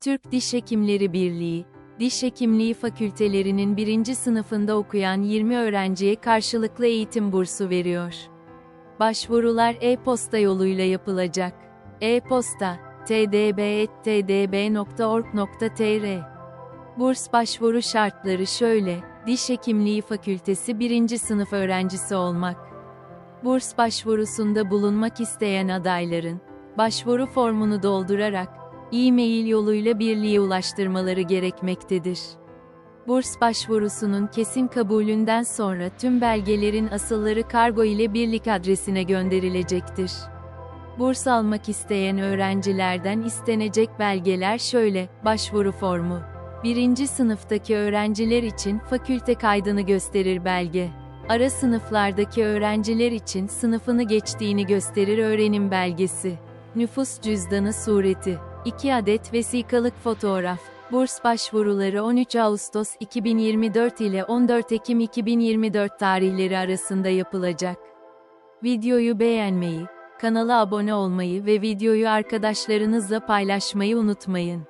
Türk Diş Hekimleri Birliği, Diş Hekimliği fakültelerinin birinci sınıfında okuyan 20 öğrenciye karşılıklı eğitim bursu veriyor. Başvurular e-posta yoluyla yapılacak. E-posta, tdb.tdb.org.tr Burs başvuru şartları şöyle, Diş Hekimliği Fakültesi 1. sınıf öğrencisi olmak. Burs başvurusunda bulunmak isteyen adayların, başvuru formunu doldurarak, e-mail yoluyla birliğe ulaştırmaları gerekmektedir. Burs başvurusunun kesin kabulünden sonra tüm belgelerin asılları kargo ile birlik adresine gönderilecektir. Burs almak isteyen öğrencilerden istenecek belgeler şöyle, başvuru formu. Birinci sınıftaki öğrenciler için fakülte kaydını gösterir belge. Ara sınıflardaki öğrenciler için sınıfını geçtiğini gösterir öğrenim belgesi. Nüfus cüzdanı sureti. 2 adet vesikalık fotoğraf. Burs başvuruları 13 Ağustos 2024 ile 14 Ekim 2024 tarihleri arasında yapılacak. Videoyu beğenmeyi, kanala abone olmayı ve videoyu arkadaşlarınızla paylaşmayı unutmayın.